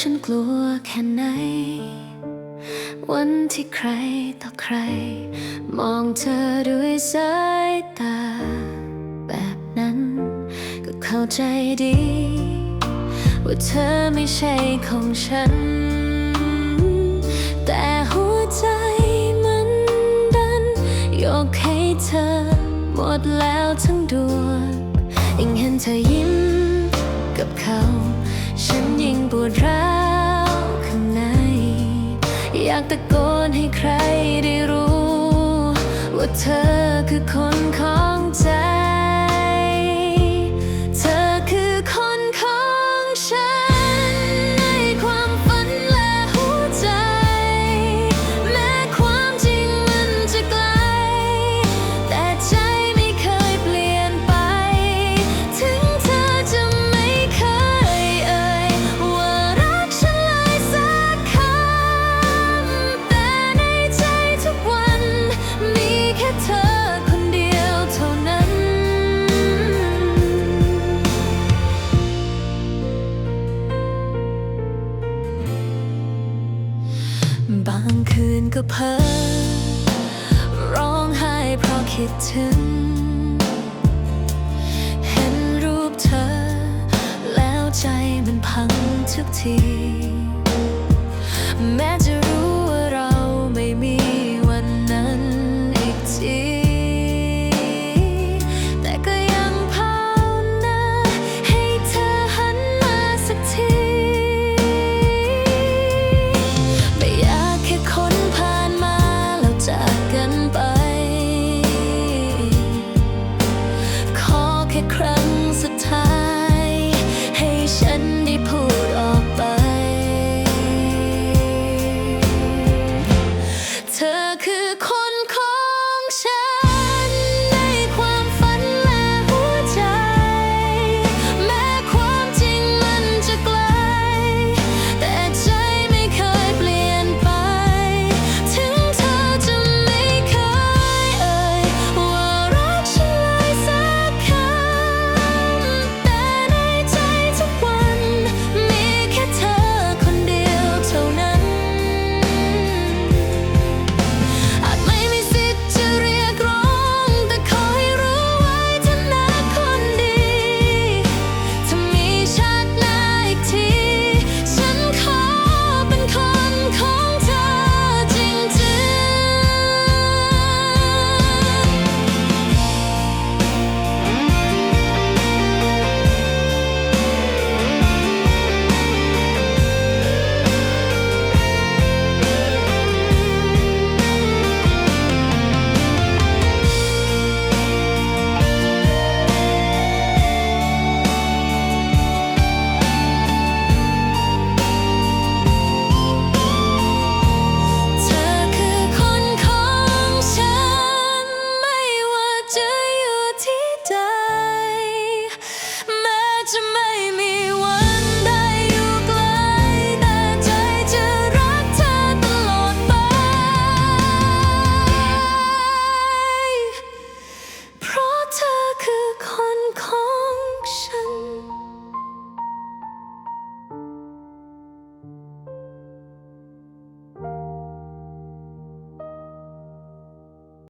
ฉันกลัวแค่ไหน วันที่ใครต่อใคร มองเธอด้วยสายตา แบบนั้นก็เข้าใจดี ว่าเธอไม่ใช่ของฉัน แต่หัวใจมันดัน ยกให้เธอ หมดแล้วทั้งดวงยิ่งเห็นเธอยิ้มกับเขา ฉันยิ่งปวดร้าวข้างใน อยากตะโกนให้ใครได้รู้ ว่าเธอคือคนของ บางคืนก็เพ้อร้องไห้เพราะคิดถึง เห็นรูปเธอ แล้วใจมันพังทุกทีแม้